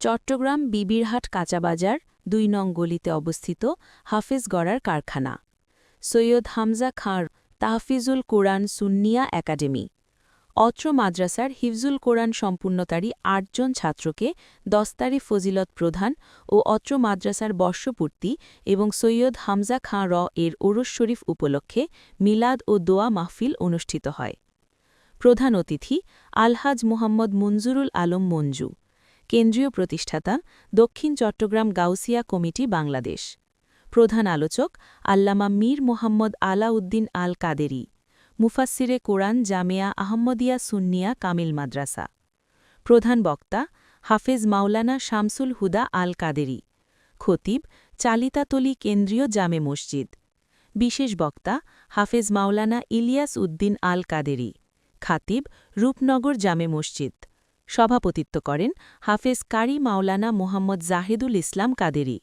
চট্টগ্রাম বিবিরহাট কাঁচাবাজার দুই নং গলিতে অবস্থিত হাফেজ গড়ার কারখানা। সৈয়দ হামজা খাঁর তাহফিজুল কোরআন সুন্নিয়া একাডেমি। অত্র মাদ্রাসার হিফজুল কোরআন সম্পূর্ণতারী আটজন ছাত্রকে দস্তারি ফজিলত প্রধান ও অত্র মাদ্রাসার বর্ষপূর্তি এবং সৈয়দ হামজা খাঁ র এর ওরস শরীফ উপলক্ষে মিলাদ ও দোয়া মাহফিল অনুষ্ঠিত হয়। প্রধান অতিথি আলহাজ মোহাম্মদ মঞ্জুরুল আলম মঞ্জু। কেন্দ্রীয় প্রতিষ্ঠাতা দক্ষিণ চট্টগ্রাম গাউসিয়া কমিটি বাংলাদেশ। প্রধান আলোচক আল্লামা মীর মোহাম্মদ আলাউদ্দিন আল কাদেরি মুফাসসিরে কোরআন জামিয়া আহমদিয়া সুন্নিয়া কামিল মাদ্রাসা। প্রধান বক্তা হাফেজ মাওলানা শামসুল হুদা আল কাদেরি খতিব চালিতাতলি কেন্দ্রীয় জামে মসজিদ। বিশেষ বক্তা হাফেজ মাওলানা ইলিয়াস উদ্দিন আল কাদেরি খাতিব রূপনগর জামে মসজিদ। সভাপতিত্ব করেন হাফেজ কারি মাওলানা মোহাম্মদ জাহেদুল ইসলাম কাদেরি।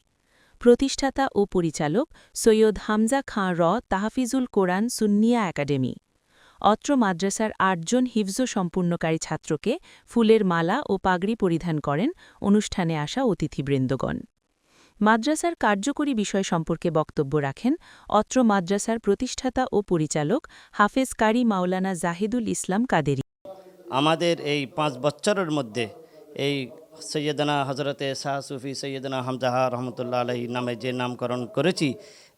প্রতিষ্ঠাতা ও পরিচালক সৈয়দ হামজা খাঁ র তাহফিজুল কোরআন সুন্নিয়া একাডেমি। অত্র মাদ্রাসার আটজন হিফজ সম্পূর্ণকারী ছাত্রকে ফুলের মালা ও পাগড়ি পরিধান করেন অনুষ্ঠানে আসা অতিথিবৃন্দগণ। মাদ্রাসার কার্যকরী বিষয় সম্পর্কে বক্তব্য রাখেন অত্র মাদ্রাসার প্রতিষ্ঠাতা ও পরিচালক হাফেজ কারি মাওলানা জাহিদুল ইসলাম কাদেরি। আমাদের এই পাঁচ বছরের মধ্যে এই সৈয়দনা হজরতে শাহ সুফি সৈয়দনা হামজাহা রহমতুল্লাহ আলহী নামে যে নামকরণ করেছি,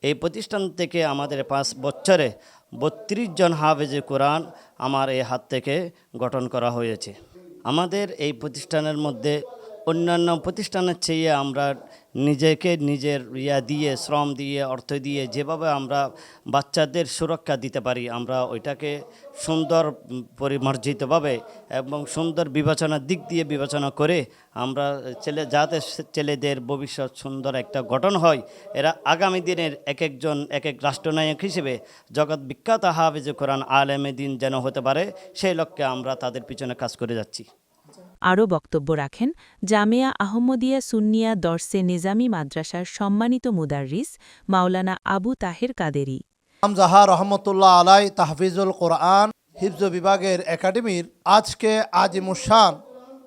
এই প্রতিষ্ঠান থেকে আমাদের পাঁচ বছরে বত্রিশ জন হাফেজে কোরআন আমার এই হাত থেকে গঠন করা হয়েছে। আমাদের এই প্রতিষ্ঠানের মধ্যে অন্যান্য প্রতিষ্ঠানের চেয়ে আমরা নিজেকে নিজের ইয়া দিয়ে, শ্রম দিয়ে, অর্থ দিয়ে যেভাবে আমরা বাচ্চাদের সুরক্ষা দিতে পারি, আমরা ওইটাকে সুন্দর পরিমার্জিতভাবে এবং সুন্দর বিবেচনার দিক দিয়ে বিবেচনা করে আমরা ছেলে, যাতে ছেলেদের ভবিষ্যৎ সুন্দর একটা গঠন হয়, এরা আগামী দিনের এক একজন এক এক রাষ্ট্রনায়ক হিসেবে জগৎ বিখ্যাত হাফেজ কোরআন আলেমে দিন যেন হতে পারে, সেই লক্ষ্যে আমরা তাদের পিছনে কাজ করে যাচ্ছি। আরও বক্তব্য রাখেন, জামিয়া আহমদিয়া সুন্নিয়া দর্সে নিজামি মাদ্রাসার সম্মানিত মুদার্রিস, মাওলানা আবু তাহের কাদেরি। আমজাহা রহমতুল্লাহ আলাই তাহফিজুল কোরআন হিফজ বিভাগের একাডেমির আজকে আজিমুসান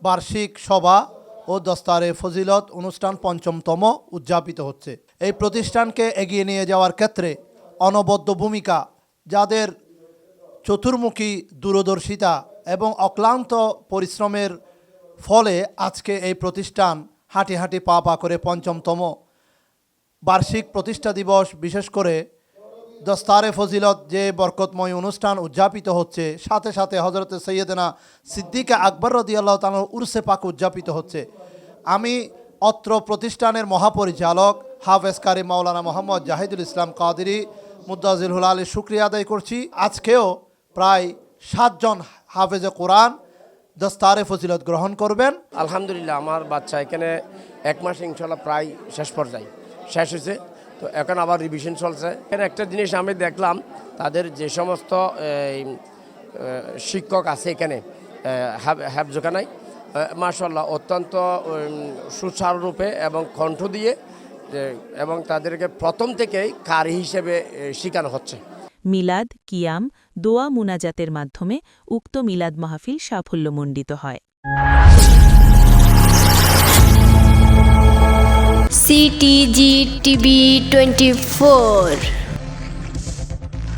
বার্ষিক সভা ও দস্তারে ফজিলত অনুষ্ঠান পঞ্চমতম উদযাপিত হচ্ছে। এই প্রতিষ্ঠানকে এগিয়ে নিয়ে যাওয়ার ক্ষেত্রে অনবদ্য ভূমিকা, যাদের চতুর্মুখী দূরদর্শিতা এবং অক্লান্ত পরিশ্রমের ফলে আজকে এই প্রতিষ্ঠান হাঁটি হাঁটি পা পা করে পঞ্চমতম বার্ষিক প্রতিষ্ঠা দিবস, বিশেষ করে দস্তারে ফজিলত যে বরকতময় অনুষ্ঠান উদযাপিত হচ্ছে, সাথে সাথে হজরত সৈয়দনা সিদ্দিকা আকবর রদি আল্লাহ তালার উরসে পাক উদযাপিত হচ্ছে। আমি অত্র প্রতিষ্ঠানের মহাপরিচালক হাফেজ কারি মাওলানা মোহাম্মদ জাহিদুল ইসলাম কাদেরি মুদাজিল হুল আলী শুক্রিয়া আদায় করছি। আজকেও প্রায় সাতজন হাফেজে কোরআন দস্তারে ফজিলত গ্রহণ করবেন। আলহামদুলিল্লাহ, আমার বাচ্চা এখানে এক মাস ইনশাল্লাহ প্রায় শেষ পর্যায়ে। শেষ হয়েছে। তো এখন আবার রিভিশন চলছে। এখানে একটা জিনিস আমি দেখলাম, তাদের যে সমস্ত শিক্ষক আছে এখানে হ্যাবজোখানায় মাশাল্লাহ অত্যন্ত সুচারুরূপে এবং কণ্ঠ দিয়ে এবং তাদেরকে প্রথম থেকেই কারি হিসেবে শেখানো হচ্ছে। মিলাদ কিয়াম দোয়া মুনাজাতের মাধ্যমে উক্ত মিলাদ মাহফিল সাফল্যমণ্ডিত হয়। CTG TV twenty four